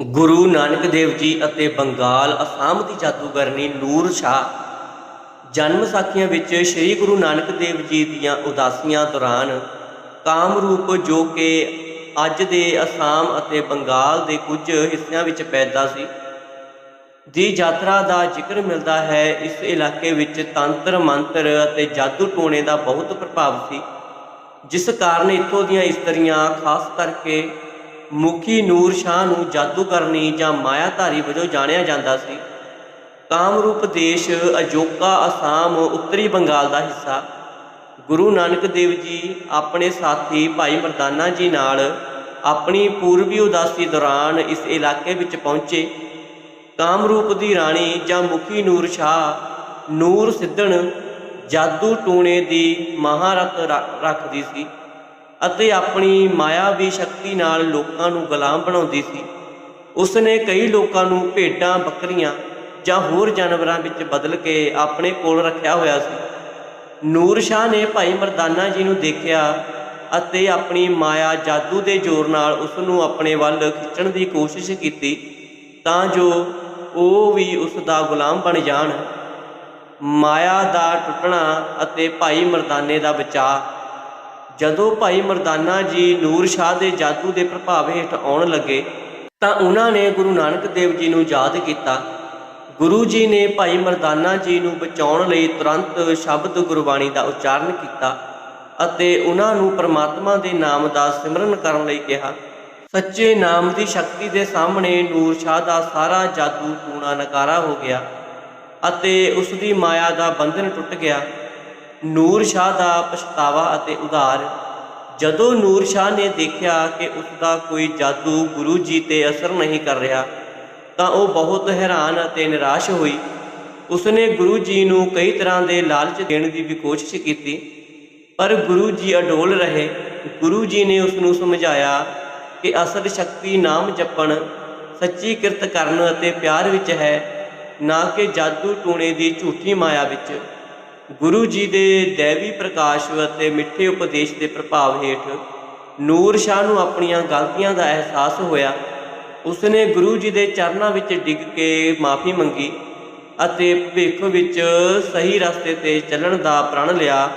ਗੁਰੂ ਨਾਨਕ ਦੇਵ ਜੀ ਅਤੇ ਬੰਗਾਲ ਅਸਾਮ ਦੀ ਜਾਦੂਗਰਨੀ ਨੂਰ ਸ਼ਾਹ ਜਨਮ ਸਾਖੀਆਂ ਵਿੱਚ ਸ੍ਰੀ ਗੁਰੂ ਨਾਨਕ ਦੇਵ ਜੀ ਦੀਆਂ ਉਦਾਸੀਆਂ ਦੌਰਾਨ ਕਾਮਰੂਪ ਜੋ ਕਿ ਅੱਜ ਦੇ ਅਸਾਮ ਅਤੇ ਬੰਗਾਲ ਦੇ ਕੁਝ ਹਿੱਸਿਆਂ ਵਿੱਚ ਪੈਦਾ ਸੀ, ਦੀ ਯਾਤਰਾ ਦਾ ਜ਼ਿਕਰ ਮਿਲਦਾ ਹੈ, ਇਸ ਇਲਾਕੇ ਵਿੱਚ ਤੰਤਰ ਮੰਤਰ ਅਤੇ ਜਾਦੂ ਟੋਣੇ ਦਾ ਬਹੁਤ ਪ੍ਰਭਾਵ ਸੀ, ਜਿਸ ਕਾਰਨ ਇੱਥੋਂ ਦੀਆਂ ਇਸਤਰੀਆਂ, ਖਾਸ ਕਰਕੇ ਮੁਖੀ ਨੂਰ ਸ਼ਾਹ ਨੂੰ ਜਾਦੂਗਰਨੀ ਜਾਂ ਮਾਇਆਧਾਰੀ ਵਜੋਂ ਜਾਣਿਆ ਜਾਂਦਾ ਸੀ। ਕਾਮਰੂਪ ਦੇਸ਼ ਅਜੋਕਾ ਅਸਾਮ, ਉੱਤਰੀ ਬੰਗਾਲ ਦਾ ਹਿੱਸਾ। ਗੁਰੂ ਨਾਨਕ ਦੇਵ ਜੀ ਆਪਣੇ ਸਾਥੀ ਭਾਈ ਮਰਦਾਨਾ ਜੀ ਨਾਲ ਆਪਣੀ ਪੂਰਬੀ ਉਦਾਸੀ ਦੌਰਾਨ ਇਸ ਇਲਾਕੇ ਵਿੱਚ ਪਹੁੰਚੇ। ਕਾਮਰੂਪ ਦੀ ਰਾਣੀ ਜਾਂ ਮੁਖੀ ਨੂਰ ਸ਼ਾਹ ਨੂਰ ਸਿੱਧਣ ਜਾਦੂ ਟੂਣੇ ਦੀ ਮਹਾਰਤ ਰੱਖਦੀ ਸੀ। ਅਤੇ ਆਪਣੀ ਮਾਇਆਵੀ ਸ਼ਕਤੀ ਨਾਲ ਲੋਕਾਂ ਨੂੰ ਗੁਲਾਮ ਬਣਾਉਂਦੀ ਸੀ। ਉਸ ਨੇ ਕਈ ਲੋਕਾਂ ਨੂੰ ਭੇਡਾਂ, ਬੱਕਰੀਆਂ ਜਾਂ ਹੋਰ ਜਾਨਵਰਾਂ ਵਿੱਚ ਬਦਲ ਕੇ ਆਪਣੇ ਕੋਲ ਰੱਖਿਆ ਹੋਇਆ ਸੀ। ਨੂਰ ਸ਼ਾਹ ਨੇ ਭਾਈ ਮਰਦਾਨਾ ਜੀ ਨੂੰ ਦੇਖਿਆ ਅਤੇ ਆਪਣੀ ਮਾਇਆ ਜਾਦੂ ਦੇ ਜ਼ੋਰ ਨਾਲ ਉਸ ਨੂੰ ਆਪਣੇ ਵੱਲ ਖਿੱਚਣ ਦੀ ਕੋਸ਼ਿਸ਼ ਕੀਤੀ ਤਾਂ ਜੋ ਉਹ ਵੀ ਉਸ ਦਾ ਗੁਲਾਮ ਬਣ ਜਾਣ। ਮਾਇਆ ਦਾ ਟੁੱਟਣਾ ਅਤੇ ਭਾਈ ਮਰਦਾਨੇ ਦਾ ਬਚਾਅ ਜਦੋਂ ਭਾਈ ਮਰਦਾਨਾ ਜੀ ਨੂਰ ਸ਼ਾਹ ਦੇ ਜਾਦੂ ਦੇ ਪ੍ਰਭਾਵ ਹੇਠ ਆਉਣ ਲੱਗੇ, ਤਾਂ ਉਹਨਾਂ ਨੇ ਗੁਰੂ ਨਾਨਕ ਦੇਵ ਜੀ ਨੂੰ ਯਾਦ ਕੀਤਾ। ਗੁਰੂ ਜੀ ਨੇ ਭਾਈ ਮਰਦਾਨਾ ਜੀ ਨੂੰ ਬਚਾਉਣ ਲਈ ਤੁਰੰਤ ਸ਼ਬਦ ਗੁਰਬਾਣੀ ਦਾ ਉਚਾਰਨ ਕੀਤਾ ਅਤੇ ਉਹਨਾਂ ਨੂੰ ਪ੍ਰਮਾਤਮਾ ਦੇ ਨਾਮ ਦਾ ਸਿਮਰਨ ਕਰਨ ਲਈ ਕਿਹਾ। ਸੱਚੇ ਨਾਮ ਦੀ ਸ਼ਕਤੀ ਦੇ ਸਾਹਮਣੇ ਨੂਰ ਸ਼ਾਹ ਦਾ ਸਾਰਾ ਜਾਦੂ ਟੂਣਾ ਨਕਾਰਾ ਹੋ ਗਿਆ ਅਤੇ ਉਸ ਦੀ ਮਾਇਆ ਦਾ ਬੰਧਨ ਟੁੱਟ ਗਿਆ। ਨੂਰ ਸ਼ਾਹ ਦਾ ਪਛਤਾਵਾ ਅਤੇ ਉਧਾਰ ਜਦੋਂ ਨੂਰ ਸ਼ਾਹ ਨੇ ਦੇਖਿਆ ਕਿ ਉਸ ਦਾ ਕੋਈ ਜਾਦੂ ਗੁਰੂ ਜੀ ਤੇ ਅਸਰ ਨਹੀਂ ਕਰ ਰਿਹਾ, ਤਾਂ ਉਹ ਬਹੁਤ ਹੈਰਾਨ ਅਤੇ ਨਿਰਾਸ਼ ਹੋਈ। ਉਸਨੇ ਗੁਰੂ ਜੀ ਨੂੰ ਕਈ ਤਰ੍ਹਾਂ ਦੇ ਲਾਲਚ ਦੇਣ ਦੀ ਵੀ ਕੋਸ਼ਿਸ਼ ਕੀਤੀ, ਪਰ ਗੁਰੂ ਜੀ ਅਡੋਲ ਰਹੇ। ਗੁਰੂ ਜੀ ਨੇ ਉਸ ਨੂੰ ਸਮਝਾਇਆ ਕਿ ਅਸਲ ਸ਼ਕਤੀ ਨਾਮ ਜਪਣ ਸੱਚੀ ਕਿਰਤ ਕਰਨ ਅਤੇ ਪਿਆਰ ਵਿੱਚ ਹੈ, ਨਾ ਕਿ ਜਾਦੂ ਟੂਣੇ ਦੀ ਝੂਠੀ ਮਾਇਆ ਵਿੱਚ। ਗੁਰੂ ਜੀ ਦੇ ਦੇਵੀ ਪ੍ਰਕਾਸ਼ ਅਤੇ ਮਿੱਠੇ ਉਪਦੇਸ਼ ਦੇ ਪ੍ਰਭਾਵ ਹੇਠ ਨੂਰ ਸ਼ਾਹ ਨੂੰ ਆਪਣੀਆਂ ਗਲਤੀਆਂ ਦਾ ਅਹਿਸਾਸ ਹੋਇਆ। ਉਸਨੇ ਗੁਰੂ ਜੀ ਦੇ ਚਰਨਾਂ ਵਿੱਚ ਡਿੱਗ ਕੇ ਮਾਫੀ ਮੰਗੀ ਅਤੇ ਭਵਿੱਖ ਵਿੱਚ ਸਹੀ ਰਸਤੇ ਤੇ ਚੱਲਣ ਦਾ ਪ੍ਰਣ ਲਿਆ।